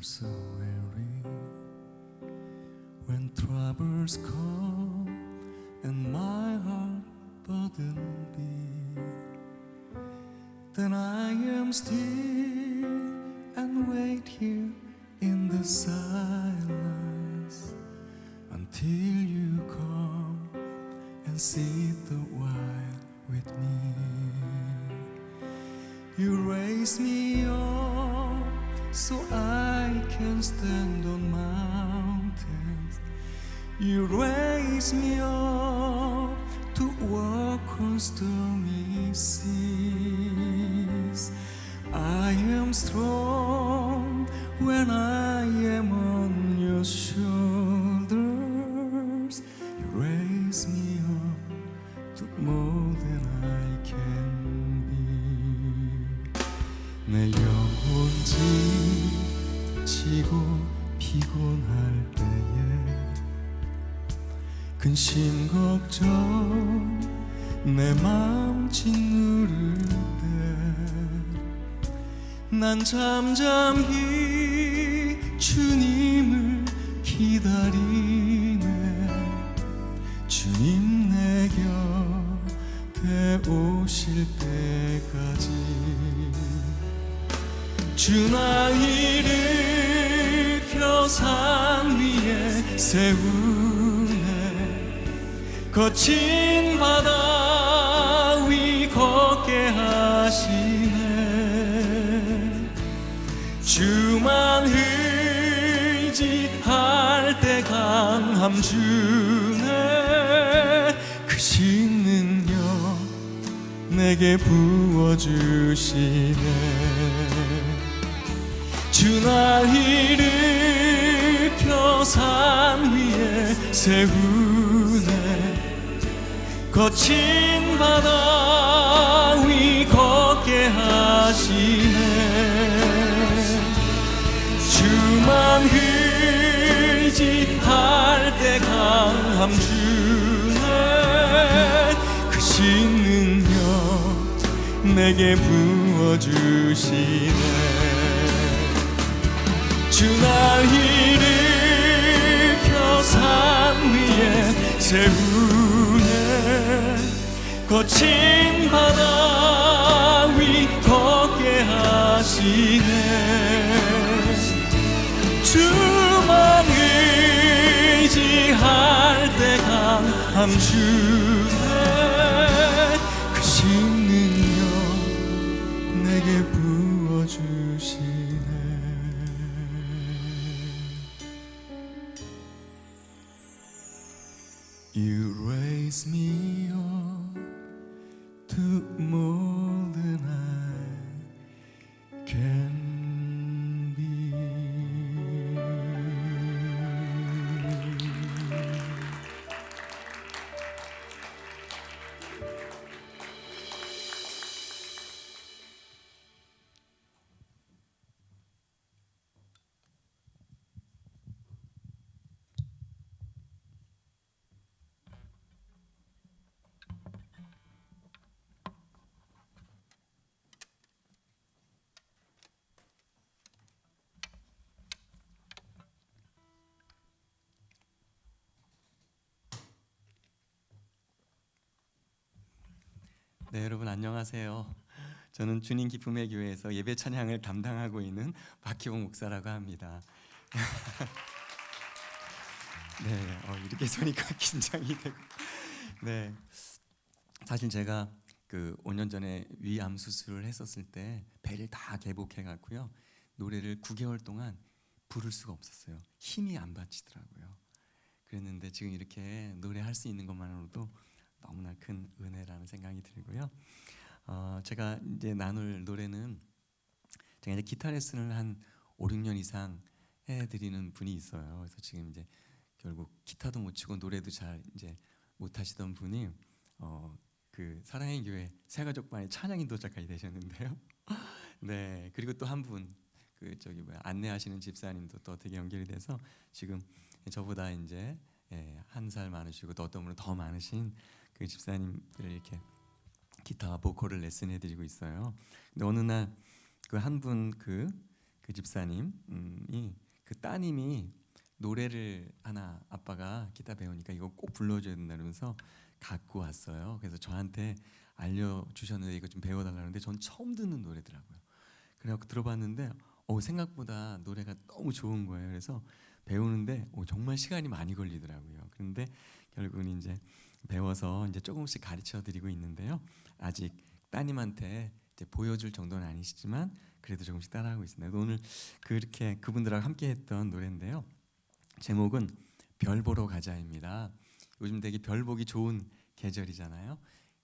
so weary when troubles come and my heart burdened be. Then I am still and wait here in the silence until you come and sit 내 마음 짓누를 때 난 잠잠히 주님을 기다리네. 주님 내 곁에 오실 때까지 주나 일으켜 산 위에 세우네. 거친 바다 하시네 주만 의지할 때 강함 주네 크신 능력 내게 부어주시네. 주나 일으켜 산 위에 세우네 거친 바다 능력 내게 부어주시네. 주날 일으켜 산 위에 세우네 거친 바다 위 걷게 하시네. 주만 의지할 때 강함 주 네, 여러분 안녕하세요. 저는 주님 기쁨의 교회에서 예배 찬양을 담당하고 있는 박희봉 목사라고 합니다. 네, 어, 이렇게 서니까 긴장이 되고. 네, 사실 제가 그 5년 전에 위암 수술을 했었을 때 배를 다 개복해 갖고요 노래를 9개월 동안 부를 수가 없었어요. 힘이 안 받치더라고요. 그랬는데 지금 이렇게 노래할 수 있는 것만으로도 너무나 큰 은혜라는 생각이 들고요. 어, 제가 이제 나눌 노래는 제가 이제 기타 레슨을 한 5, 6년 이상 해드리는 분이 있어요. 그래서 지금 이제 결국 기타도 못 치고 노래도 잘 이제 못 하시던 분이 어, 그 사랑의 교회 새가족반의 찬양 인도자까지 되셨는데요. 네 그리고 또 한 분 그 저기 뭐야 안내하시는 집사님도 또 어떻게 연결이 돼서 지금 저보다 이제 예, 한 살 많으시고 또 어떤 분은 더 많으신 그 집사님들을 이렇게 기타와 보컬을 레슨해 드리고 있어요. 근데 어느 날 그 한분그그 집사님이 그 따님이 노래를 하나 아빠가 기타 배우니까 이거 꼭 불러줘야 된다면서 갖고 왔어요. 그래서 저한테 알려주셨는데 이거 좀 배워달라는데 전 처음 듣는 노래더라고요. 그래갖고 들어봤는데 어, 생각보다 노래가 너무 좋은 거예요. 그래서 배우는데 어, 정말 시간이 많이 걸리더라고요. 그런데 결국은 이제 배워서 이제 조금씩 가르쳐 드리고 있는데요. 아직 따님한테 이제 보여줄 정도는 아니시지만 그래도 조금씩 따라하고 있습니다. 오늘 그렇게 그분들하고 함께 했던 노래인데요. 제목은 별 보러 가자입니다. 요즘 되게 별 보기 좋은 계절이잖아요.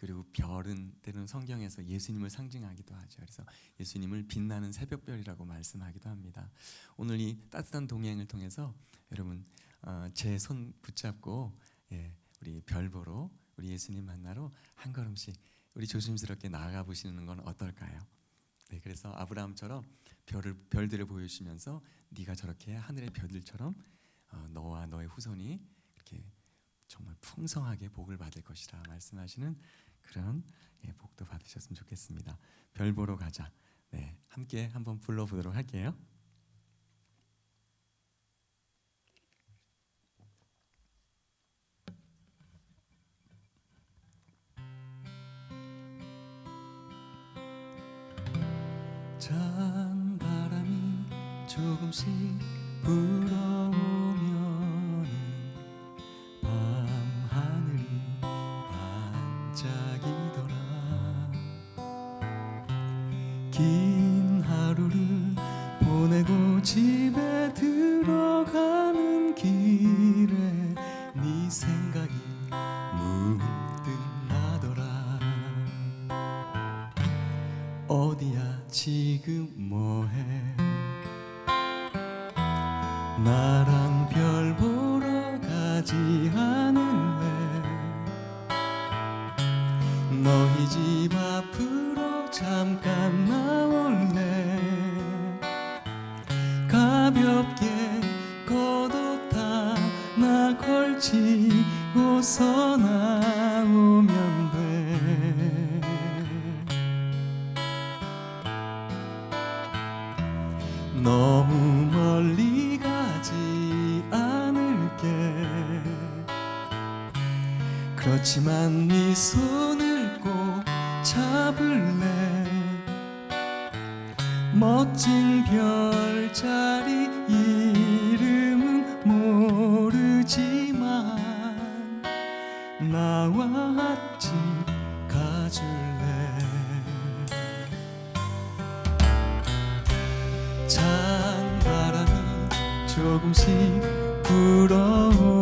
그리고 별은 때로는 성경에서 예수님을 상징하기도 하죠. 그래서 예수님을 빛나는 새벽별이라고 말씀하기도 합니다. 오늘 이 따뜻한 동행을 통해서 여러분 어, 제손 붙잡고 예, 우리 별 보러 우리 예수님 만나러 한 걸음씩 우리 조심스럽게 나아가 보시는 건 어떨까요? 네, 그래서 아브라함처럼 별을 별들을 보여주시면서 네가 저렇게 하늘의 별들처럼 어, 너와 너의 후손이 이렇게 정말 풍성하게 복을 받을 것이라 말씀하시는 그런 예, 복도 받으셨으면 좋겠습니다. 별 보러 가자. 네, 함께 한번 불러보도록 할게요. 찬 바람이 조금씩 불어오 너희 집 앞으로 잠깐 나올 조금씩 불어오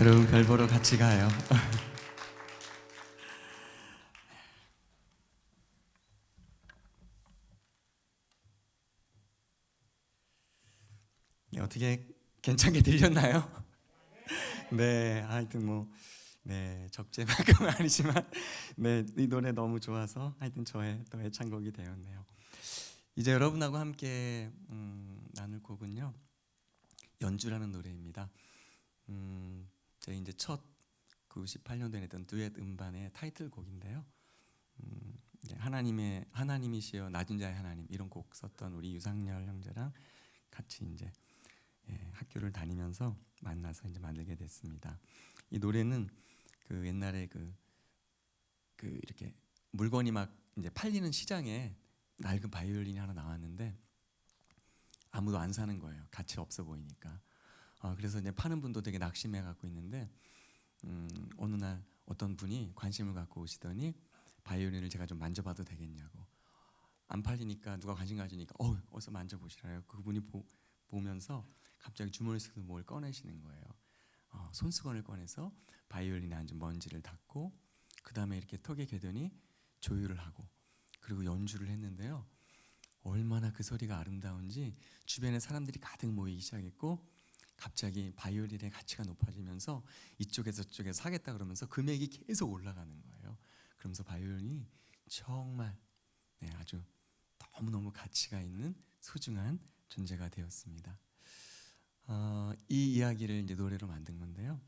여러분 별 보러 같이 가요. 네, 어떻게 괜찮게 들렸나요? 네, 하여튼 뭐 네, 적재만큼은 아니지만 네, 이 노래 너무 좋아서 하여튼 저의 또 애창곡이 되었네요. 이제 여러분하고 함께 음, 나눌 곡은요. 연주라는 노래입니다. 음, 저희 이제 첫 98년도에 냈던 듀엣 음반의 타이틀곡인데요. 음, 하나님의 하나님이시여 낮은 자의 하나님 이런 곡 썼던 우리 유상열 형제랑 같이 이제 예, 학교를 다니면서 만나서 이제 만들게 됐습니다. 이 노래는 그 옛날에 그, 그 이렇게 물건이 막 이제 팔리는 시장에 낡은 바이올린이 하나 나왔는데 아무도 안 사는 거예요. 가치 없어 보이니까. 아, 그래서 이제 파는 분도 되게 낙심해 갖고 있는데 음, 어느 날 어떤 분이 관심을 갖고 오시더니 바이올린을 제가 좀 만져봐도 되겠냐고. 안 팔리니까 누가 관심 가지니까 어 어서 만져보시라요. 그분이 보, 보면서 갑자기 주머니에서 뭘 꺼내시는 거예요. 어, 손수건을 꺼내서 바이올린에 앉은 먼지를 닦고 그 다음에 이렇게 턱에 개더니 조율을 하고 그리고 연주를 했는데요. 얼마나 그 소리가 아름다운지 주변에 사람들이 가득 모이기 시작했고 갑자기 바이올린의 가치가 높아지면서 이쪽에서 저쪽에서 사겠다 그러면서 금액이 계속 올라가는 거예요. 그러면서 바이올린이 정말 네, 아주 너무너무 가치가 있는 소중한 존재가 되었습니다. 어, 이 이야기를 이제 노래로 만든 건데요.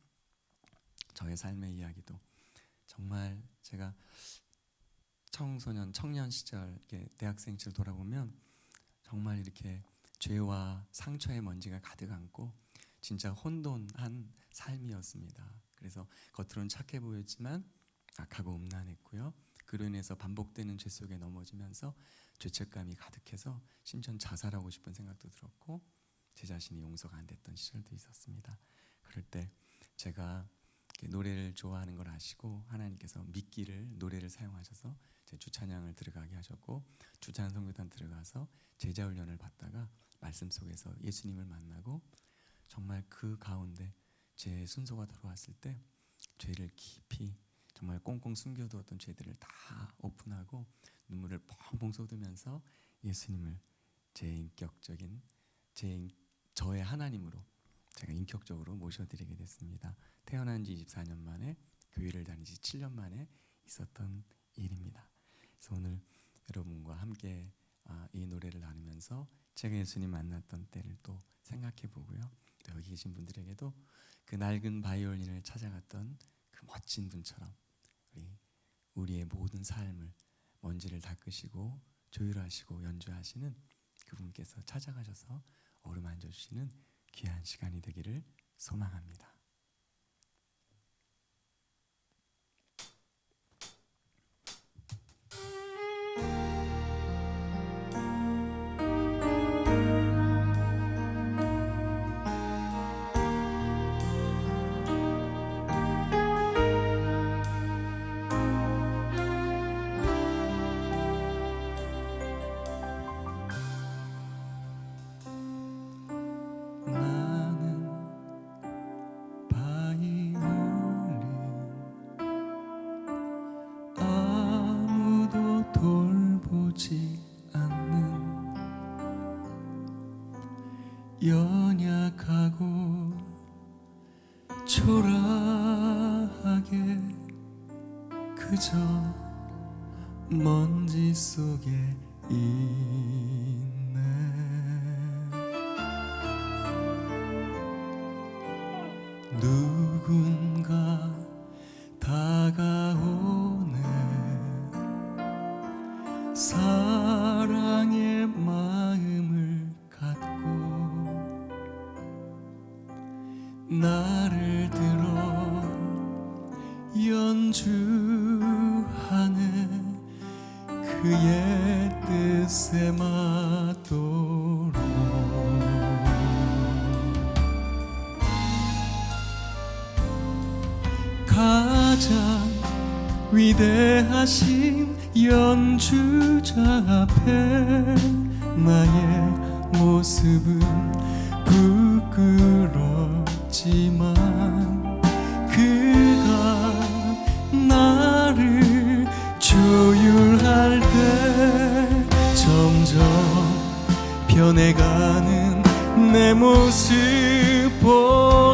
저의 삶의 이야기도 정말 제가 청소년, 청년 시절, 대학생 시절 돌아보면 정말 이렇게 죄와 상처의 먼지가 가득 안고 진짜 혼돈한 삶이었습니다. 그래서 겉으로는 착해 보였지만 악하고 음란했고요. 그로 인해서 반복되는 죄 속에 넘어지면서 죄책감이 가득해서 심지어 자살하고 싶은 생각도 들었고 제 자신이 용서가 안 됐던 시절도 있었습니다. 그럴 때 제가 노래를 좋아하는 걸 아시고 하나님께서 미끼를 노래를 사용하셔서 제 주찬양을 들어가게 하셨고 주찬 성교단 들어가서 제자 훈련을 받다가 말씀 속에서 예수님을 만나고 정말 그 가운데 제 순서가 돌아왔을 때 죄를 깊이 정말 꽁꽁 숨겨두었던 죄들을 다 오픈하고 눈물을 펑펑 쏟으면서 예수님을 제 인격적인 제 저의 하나님으로 제가 인격적으로 모셔드리게 됐습니다. 태어난 지 24년 만에 교회를 다닌 지 7년 만에 있었던 일입니다. 그래서 오늘 여러분과 함께 아, 이 노래를 나누면서 제가 예수님 만났던 때를 또 생각해 보고요. 또 여기 계신 분들에게도 그 낡은 바이올린을 찾아갔던 그 멋진 분처럼 우리 우리의 모든 삶을 먼지를 닦으시고 조율하시고 연주하시는 그분께서 찾아가셔서 어루만져 주시는 귀한 시간이 되기를 소망합니다. 그의 뜻에 맞도록. 가장 위대하신 연주자 앞에 나의 모습은 변해가는 내 모습 보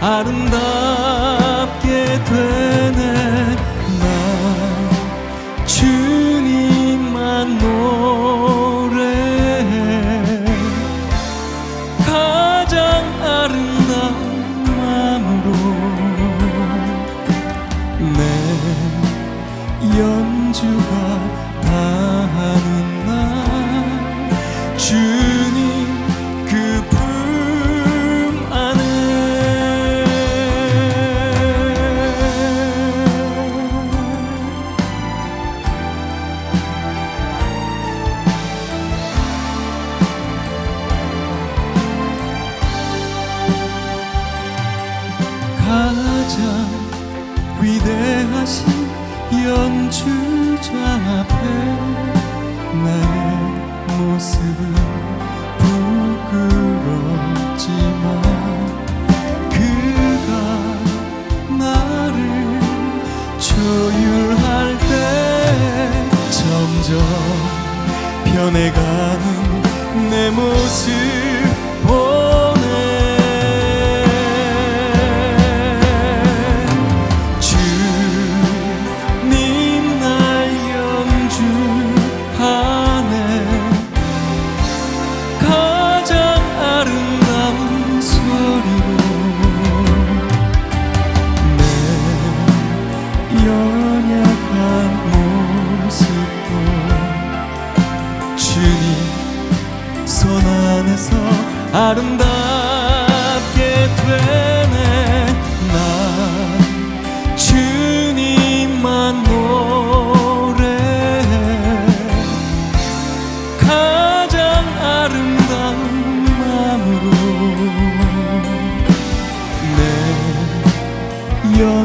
아름답게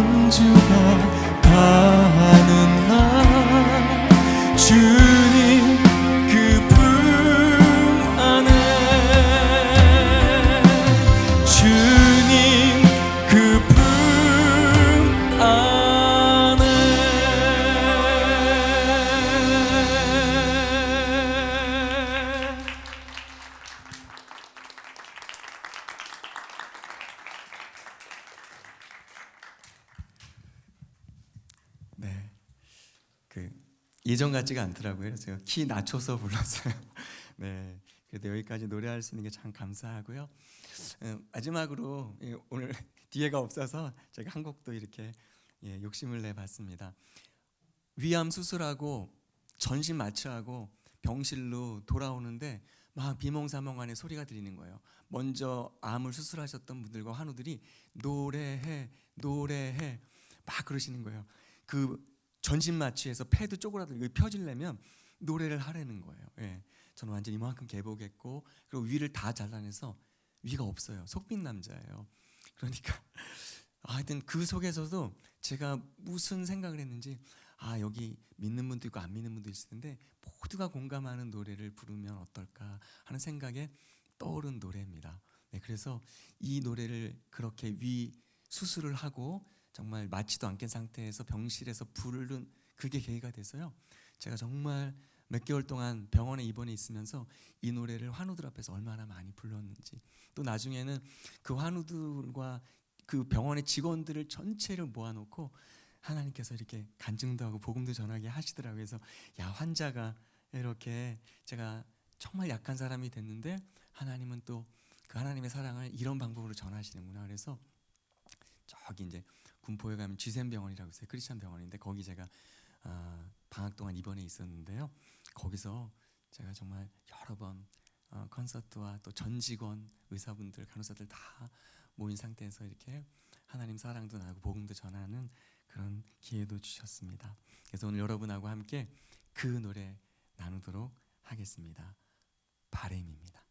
연주가 다하는 날 주 예전 같지가 않더라고요. 제가 키 낮춰서 불렀어요. 네. 그래도 여기까지 노래할 수 있는 게 참 감사하고요. 음, 마지막으로 예, 오늘 뒤에가 없어서 제가 한 곡도 이렇게 예, 욕심을 내 봤습니다. 위암 수술하고 전신 마취하고 병실로 돌아오는데 막 비몽사몽간에 소리가 들리는 거예요. 먼저 암을 수술하셨던 분들과 환우들이 노래해 노래해 막 그러시는 거예요. 그 전신 마취에서 폐도 쪼그라들고 펴지려면 노래를 하라는 거예요. 예. 저는 완전 이만큼 개복했고 그리고 위를 다 잘라내서 위가 없어요. 속빈 남자예요. 그러니까 아, 하여튼 그 속에서도 제가 무슨 생각을 했는지 아 여기 믿는 분도 있고 안 믿는 분도 있을 텐데 모두가 공감하는 노래를 부르면 어떨까 하는 생각에 떠오른 노래입니다. 네, 그래서 이 노래를 그렇게 위 수술을 하고 정말 맞지도 않게 상태에서 병실에서 부르는 그게 계기가 돼서요. 제가 정말 몇 개월 동안 병원에 입원해 있으면서 이 노래를 환우들 앞에서 얼마나 많이 불렀는지 또 나중에는 그 환우들과 그 병원의 직원들을 전체를 모아놓고 하나님께서 이렇게 간증도 하고 복음도 전하게 하시더라고요. 그래서 야 환자가 이렇게 제가 정말 약한 사람이 됐는데 하나님은 또 그 하나님의 사랑을 이런 방법으로 전하시는구나. 그래서 저기 이제 군포에 가면 쥐센 병원이라고 있어요. 크리스찬 병원인데 거기 제가 아, 방학 동안 입원해 있었는데요. 거기서 제가 정말 여러 번 어, 콘서트와 또 전 직원 의사분들 간호사들 다 모인 상태에서 이렇게 하나님 사랑도 나고 복음도 전하는 그런 기회도 주셨습니다. 그래서 오늘 여러분하고 함께 그 노래 나누도록 하겠습니다. 바램입니다.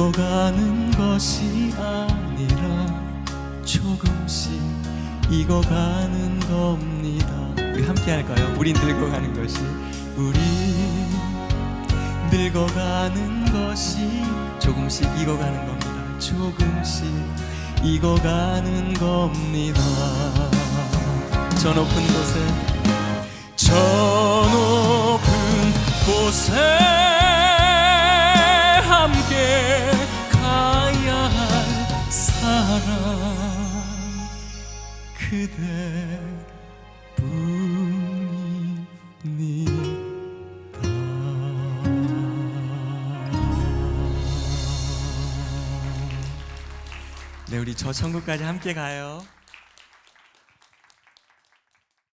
늙어가는 것이 아니라 조금씩 익어가는 겁니다 우리 함께 할까요? 우리 늙어가는 것이 우리 늙어가는 것이 조금씩 익어가는 겁니다. 조금씩 익어가는 겁니다. 저 높은 곳에 저 높은 곳에 함께 네, 우리 저 천국까지 함께 가요.